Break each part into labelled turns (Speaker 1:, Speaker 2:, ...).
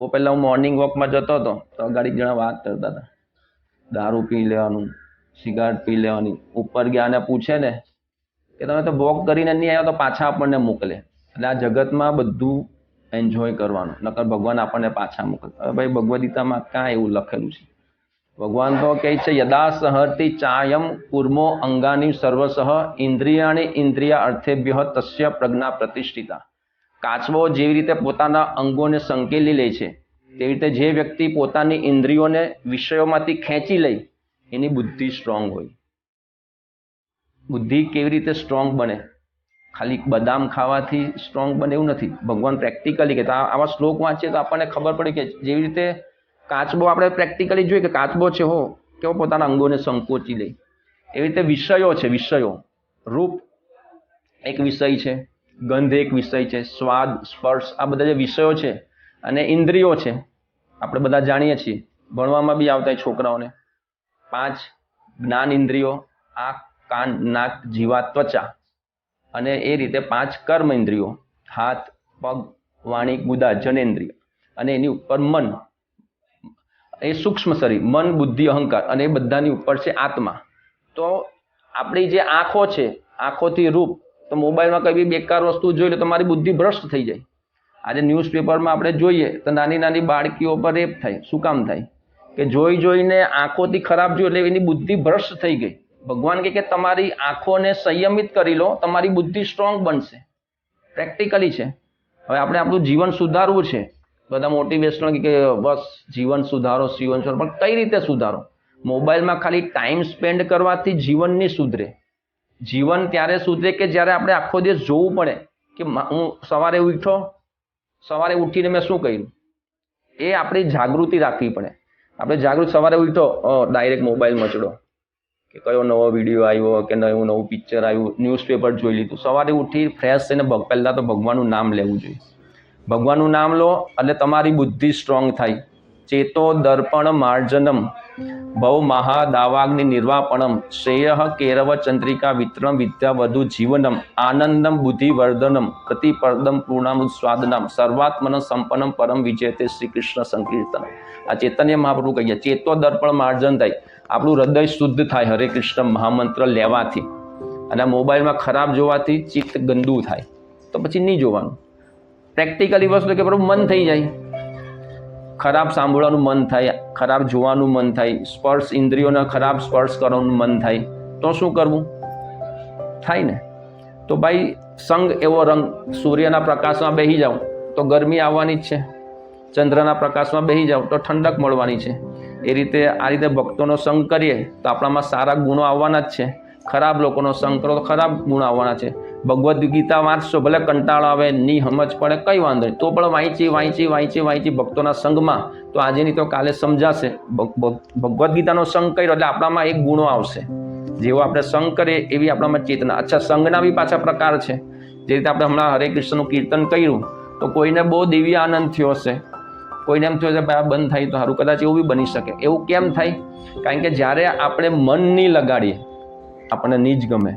Speaker 1: તો પહેલાં હું મોર્નિંગ વોકમાં જતો હતો, તો ગાડી જણા વાત કરતા હતા. દારૂ પી લેવાનું સિગારેટ પી લેવાની, ઉપર ગયા અને પૂછે ને કે તમે તો વોક કરીને નહીં આવ્યા તો પાછા આપણને મોકલે. એટલે આ જગતમાં બધું એન્જોય કરવાનું, નકર ભગવાન આપણને પાછા મોકલે હવે ભાઈ ભગવદ્ ગીતામાં કાં એવું લખેલું છે? ભગવાન તો કહે છે યદા સહર્તિ ચાયમ કુર્મો અંગાની સર્વસહ ઇન્દ્રિયાણી ઇન્દ્રિયા અર્થેભ્ય તસ્ય પ્રજ્ઞા પ્રતિષ્ઠિતા. કાચબો જેવી રીતે પોતાના અંગોને સંકેલી લે છે, તેવી રીતે જે વ્યક્તિ પોતાની ઇન્દ્રિયોને વિષયોમાંથી ખેંચી લે, એની બુદ્ધિ સ્ટ્રોંગ હોય. બુદ્ધિ કેવી રીતે સ્ટ્રોંગ બને? ખાલી બદામ ખાવાથી સ્ટ્રોંગ બને એવું નથી. ભગવાન પ્રેક્ટિકલી કહેતા આવા શ્લોક વાંચીએ તો આપણને ખબર પડે કે જેવી રીતે કાચબો આપણે પ્રેક્ટિકલી જોઈએ કે કાચબો છે હો, કેવો પોતાના અંગોને સંકોચી લે. એવી રીતે વિષયો છે, વિષયો. રૂપ એક વિષય છે. ગંધ એક વિષય છે, સ્વાદ, સ્પર્શ, આ બધા જે વિષયો છે અને ઇન્દ્રિયો છે, આપણે બધા જાણીએ છીએ. ભણવામાં બી આવતા છોકરાઓને. પાંચ જ્ઞાન ઇન્દ્રિયો, આંખ, કાન, નાક, જીવા, ત્વચા. અને એ રીતે પાંચ કર્મ ઇન્દ્રિયો, હાથ, પગ, વાણી, ગુદા જનેન્દ્રિય અને એની ઉપર મન. એ સૂક્ષ્મ શરીર, મન, બુદ્ધિ, અહંકાર અને એ બધાની ઉપર છે આત્મા. તો આપણી જે આંખો છે, આંખોથી રૂપ તો મોબાઈલમાં કઈ બી બેકાર વસ્તુ જોઈ લે તો મારી બુદ્ધિ ભ્રષ્ટ થઈ જાય. આજે ન્યૂઝપેપરમાં આપણે જોઈએ તો નાની નાની બાળકીઓ પર રેપ થાય. શું કામ થાય? કે જોઈ જોઈને આંખોથી ખરાબ જોયું એટલે એની બુદ્ધિ ભ્રષ્ટ થઈ ગઈ. ભગવાન કે તમારી આંખોને સંયમિત કરી લો, તમારી બુદ્ધિ સ્ટ્રોંગ બનશે. પ્રેક્ટિકલી છે. હવે આપણે આપણું જીવન સુધારવું છે. બધા મોટિવેશનલ કે બસ જીવન સુધારો જીવન સુધારો, પણ કઈ રીતે સુધારો? મોબાઈલમાં ખાલી ટાઈમ સ્પેન્ડ કરવાથી જીવન નહીં સુધરે. જીવન ત્યારે સુધરે કે જ્યારે આપણે આખો દિવસ જોવું પડે કે હું સવારે ઉઠો સવારે ઉઠીને મેં શું કર્યું? એ આપણી જાગૃતિ રાખવી પડે. આપણે જાગૃત સવારે ઉઠો ડાયરેક્ટ મોબાઈલ મચડો. કે કયો નવો વીડિયો આવ્યો કે નવું નવું પિક્ચર આવ્યું, ન્યૂઝપેપર જોઈ લીધું. સવારે ઉઠી ફ્રેશ થઈને પહેલાં તો ભગવાનનું નામ લેવું જોઈએ. ભગવાનનું નામ લો, એટલે તમારી બુદ્ધિ સ્ટ્રોંગ થાય. ચેતો દર્પણ માર્જનમ. ભવ મહાદાવાગ્નિ નિર્વાપણમ. શ્રેય કેરવ ચંદ્રિકા વિતરણ વિદ્યા વધુ જીવનમ. આનંદમ બુદ્ધિવર્ધનમ. પ્રતિપર્દમ પૂર્ણામ સ્વાદનમ સર્વાત્મન સંપન્નમ પરમ વિજયતે શ્રી કૃષ્ણ સંકીર્તન આ ચેતન્ય મહાપ્રભુ કહીએ, ચેતો દર્પણ માર્જન થાય. આપણું હૃદય શુદ્ધ થાય હરે કૃષ્ણ મહામંત્ર લેવાથી. અને મોબાઈલમાં ખરાબ જોવાથી ચિત્ત ગંદુ થાય. તો પછી નહીં જોવાનું. પ્રેક્ટિકલી વસ્તુ કે પ્રભુ મન થઈ જાય. ખરાબ સાંભળવાનું મન થાય, ખરાબ જોવાનું મન થાય, સ્પર્શ ઇન્દ્રિયોને ખરાબ સ્પર્શ કરવાનું મન થાય, તો શું કરવું? થાય ને? તો ભાઈ, સંગ એવો રંગ, સૂર્યના પ્રકાશમાં બેસી જાઓ તો ગરમી આવવાની જ છે. ચંદ્રના પ્રકાશમાં બેસી જાઓ તો ઠંડક મળવાની છે. એ રીતે આ રીતે ભક્તોનો સંગ કરીએ, તો આપણામાં સારા ગુણો આવવાના જ છે. ખરાબ લોકોનો સંગ કરો તો ખરાબ ગુણ આવવાના છે. ભગવદ્ ગીતા વાંચશો ભલે કંટાળો આવે, ની સમજ પડે, કંઈ વાંધો નહીં. તો પણ વાંચી વાંચી વાંચી વાંચી ભક્તોના સંગમાં તો આજે નહીં તો કાલે સમજાશે. ભગ- ભગ- ભગવદ્ ગીતાનો સંગ કર્યો એટલે આપણામાં એક ગુણો આવશે. જેવો આપણે સંગ કરીએ એવી આપણામાં ચેતના. અચ્છા, સંગના બી પાછા પ્રકાર છે. જે રીતે આપણે હમણાં હરે કૃષ્ણનું કીર્તન કર્યું, તો કોઈને બહુ દિવ્ય આનંદ થયો હશે. કોઈને એમ થયું છે ભાઈ, આ બંધ થાય તો સારું. કદાચ એવું બી બની શકે. એવું કેમ થાય? કારણ કે જ્યારે આપણે મન નહીં લગાડીએ આપણને નહીં જ ગમે.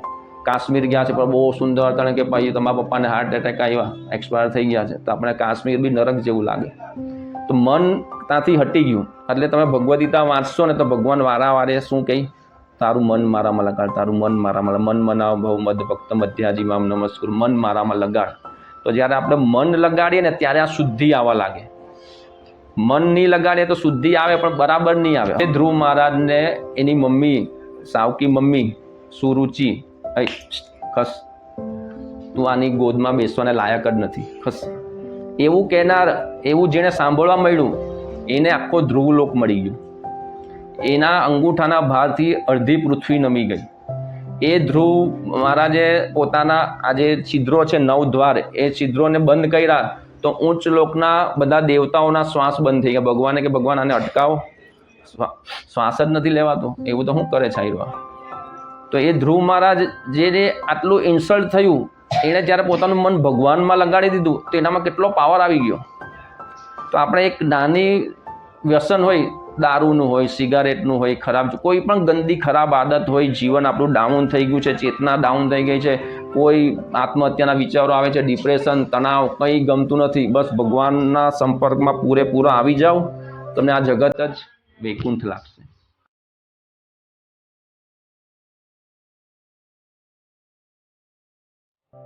Speaker 1: કાશ્મીર ગયા છે પણ બહુ સુંદર, કારણ કે ભાઈ તમારા પપ્પાને હાર્ટ એટેક આવ્યા એક્સપાયર થઈ ગયા છે. તો આપણે કાશ્મીર બી નરક જેવું લાગે. તો મન ત્યાંથી હટી ગયું. એટલે તમે ભગવદ્ગીતા વાંચશો ને તો ભગવાન વારા વારે શું કહી? તારું મન મારામાં લગાડ, તારું મન મારામાં. મન મનાવ ભવ મદ ભક્ત મધ્યાજી મામ નમસ્કુર. મન મારામાં લગાડ. તો જ્યારે આપણે મન લગાડીએ ને ત્યારે આ શુદ્ધિ આવવા લાગે. મન નહીં લગાડીએ તો શુદ્ધિ આવે પણ બરાબર નહીં આવે. ધ્રુવ મહારાજને એની મમ્મી, સાવકી મમ્મી સુરુચિ અય ખસ. તું આની ગોદમાં બેસવાને લાયક જ નથી, ખસ. એવું કહેનાર, એવું જેણે સાંભળવા મળ્યું, એને આખો ધ્રુવલોક મળી ગયો. એના અંગૂઠાના ભારથી અડધી પૃથ્વી નમી ગઈ. એ ધ્રુવ મારા જે પોતાના, આ જે છિદ્રો છે નવ દ્વાર એ છિદ્રોને બંધ કર્યા તો ઉચ્ચ લોકના બધા દેવતાઓના શ્વાસ બંધ થઈ ગયા. ભગવાને કે ભગવાન આને અટકાવો? શ્વાસ જ નથી લેવાતો. એવું તો શું કરે છે આયરો આ? તો એ ધ્રુવ મહારાજ જેને આટલું ઇન્સલ્ટ થયું એણે જ્યારે પોતાનું મન ભગવાનમાં લગાડી દીધું, તો એનામાં કેટલો પાવર આવી ગયો? તો આપણે એક નાની વ્યસન હોય, દારૂનું હોય સિગારેટનું હોય, ખરાબ કોઈ પણ ગંદી, ખરાબ આદત હોય, જીવન આપણું ડાઉન થઈ ગયું છે, ચેતના ડાઉન થઈ ગઈ છે, કોઈ આત્મહત્યાના વિચારો આવે છે ડિપ્રેશન તણાવ, કંઈ ગમતું નથી, બસ ભગવાનના સંપર્કમાં પૂરેપૂરા આવી જાઓ, તમને આ જગત જ વૈકુંઠ લાગશે.